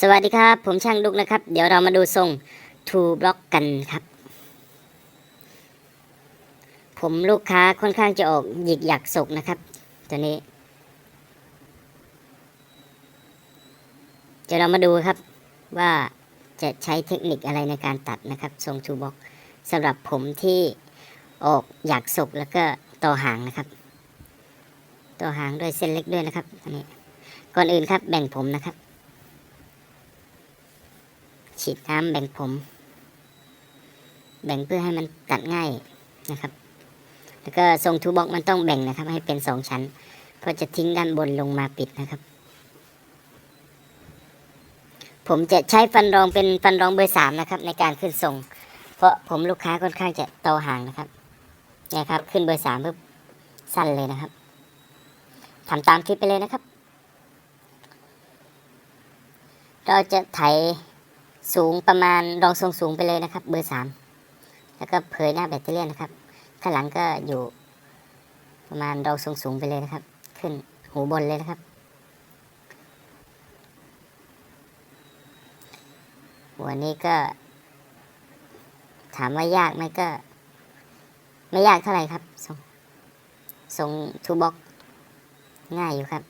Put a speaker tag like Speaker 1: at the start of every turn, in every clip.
Speaker 1: สวัสดีครับ ผมช่างดุกนะครับ เดี๋ยวเรามาดูทรงทูบล็อกกันครับ ผมลูกค้าค่อนข้างจะออกหยิกหยักศกนะครับ ตัวนี้ เดี๋ยวเรามาดูครับว่าจะใช้เทคนิคอะไรในการตัดนะครับ ทรงทูบล็อกสำหรับผมที่ออกหยักศกแล้วก็ต่อหางนะครับ ต่อหางด้วยเส้นเล็กด้วยนะครับอันนี้ก่อนอื่นครับแบ่งผมนะครับ ฉีดน้ำแบ่งผม แบ่งเพื่อให้มันตัดง่ายนะครับ แล้วก็ทรงทูบ็อกมันต้องแบ่งนะครับ ให้เป็นสองชั้น เพราะจะทิ้งด้านบนลงมาปิดนะครับ ผมจะใช้ฟันรองเป็นฟันรองเบอร์สามนะครับ ในการขึ้นทรง เพราะผมลูกค้าค่อนข้างจะโตห่างนะครับเนี่ยครับ ขึ้นเบอร์สามปุ๊บสั้นเลยนะครับทำตามคลิปไปเลยนะครับ เราจะไถ สูงประมาณรองทรงสูงไปเลยนะครับ เบอร์สามแล้วก็เผยหน้าแบตเตอรี่นะครับ ข้างหลังก็อยู่ ประมาณรองทรงสูงไปเลยนะครับ ขึ้นหูบนเลยนะครับ หัวนี้ก็ ถามว่ายากไหมก็ ไม่ยากเท่าไหร่ครับทรงทรงทูบ็อกง่ายอยู่ครับ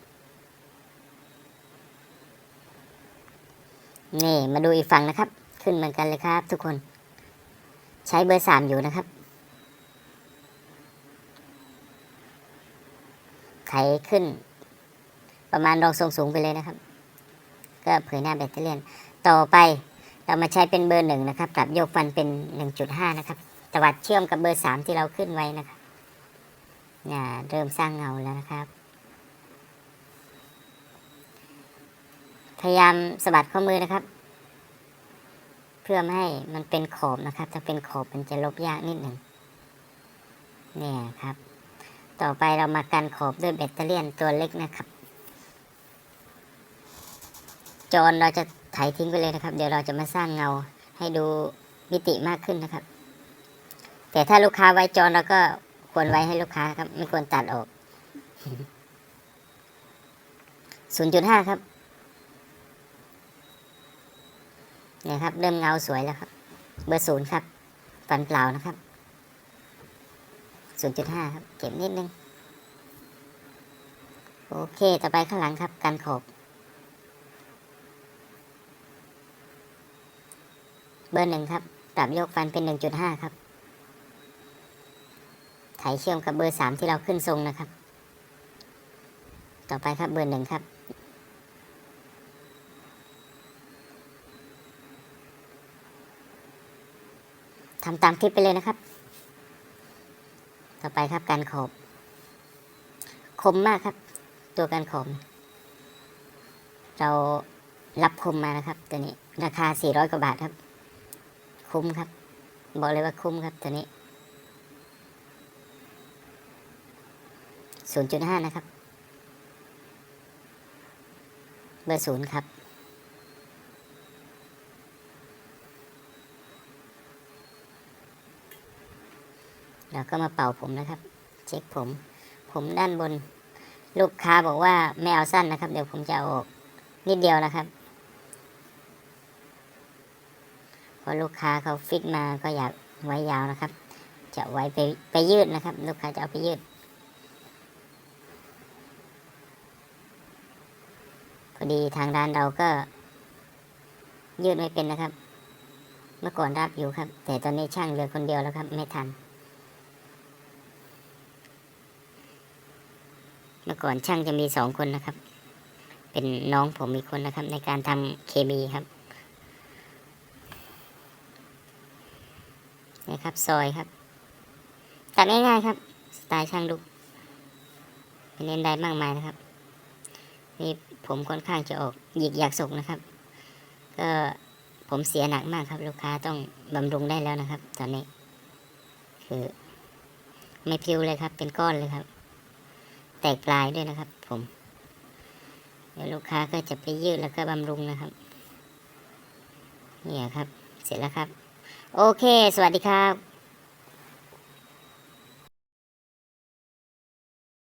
Speaker 1: นี่มาดูอีกฝั่งนะครับ ขึ้นเหมือนกันเลยครับ ทุกคน ใช้เบอร์สามอยู่นะครับ ไถขึ้น ประมาณรองทรงสูงไปเลยนะครับ ก็เผยหน้าแบตเตอรี่ต่อไปเรามาใช้เป็นเบอร์หนึ่งนะครับปรับโยกฟันเป็นหนึ่งจุดห้านะครับตวัดเชื่อมกับเบอร์สามที่เราขึ้นไว้นะครับเนี่ยเริ่มสร้างเงาแล้วนะครับ พยายามสะบัดข้อมือนะครับ เพื่อไม่ให้มันเป็นขอบนะครับ ถ้าเป็นขอบมันจะลบยากนิดหนึ่งเนี่ยครับ ต่อไปเรามากันขอบด้วยแบตเตอรี่ตัวเล็กนะครับ จอนเราจะไถทิ้งไปเลยนะครับ เดี๋ยวเราจะมาสร้างเงาให้ดูมิติมากขึ้นนะครับ แต่ถ้าลูกค้าไว้จอนเราก็ควรไว้ให้ลูกค้าครับ ไม่ควรตัดออก 0.5 ครับ เนี่ยครับ เริ่มเงาสวยแล้วครับ เบอร์ศูนย์ครับ ฟันเปล่านะครับ0.5ครับ เก็บนิดนึง โอเค ต่อไปข้างหลังครับ การขบ เบอร์หนึ่งครับ ปรับโยกฟันเป็น1.5ครับ ไถเชื่อมกับเบอร์สามที่เราขึ้นทรงนะครับ ต่อไปครับเบอร์หนึ่งครับ ทำตามคลิปไปเลยนะครับ ต่อไปครับการขอบ คมมากครับ ตัวการขอบเรารับคมมานะครับ ตัวนี้ราคา 400 กว่าบาทครับ คุ้มครับ บอกเลยว่าคุ้มครับ ตัวนี้ 0.5 นะครับ เบอร์ศูนย์ครับ เราก็มาเป่าผมนะครับ เช็คผม ผมด้านบน ลูกค้าบอกว่าไม่เอาสั้นนะครับ เดี๋ยวผมจะเอาออกนิดเดียวนะครับเพราะลูกค้าเขาฟิกมาก็อยากไว้ยาวนะครับ จะไว้ไปไปยืดนะครับ ลูกค้าจะเอาไปยืดพอดีทางร้านเราก็ ยืดไม่เป็นนะครับ เมื่อก่อนรับอยู่ครับ แต่ตอนนี้ช่างเหลือคนเดียวแล้วครับ ไม่ทัน เมื่อก่อนช่างจะมีสองคนนะครับ เป็นน้องผมอีกคนนะครับ ในการทำเคมีครับนี่ครับซอยครับ ตัดง่ายๆครับ สไตล์ช่างลุกไม่เน้นได้มากมายนะครับ นี่ผมค่อนข้างจะออกหยิกอยากสุกนะครับ ก็ผมเสียหนักมากครับ ลูกค้าต้องบำรุงได้แล้วนะครับ ตอนนี้ คือ ไม่พิวเลยครับ เป็นก้อนเลยครับ แตกปลายด้วยนะครับ ผม เดี๋ยวลูกค้าก็จะไปยืดแล้วก็บำรุงนะครับ เนี่ยครับ เสร็จแล้วครับ โอเค สวัสดีครับ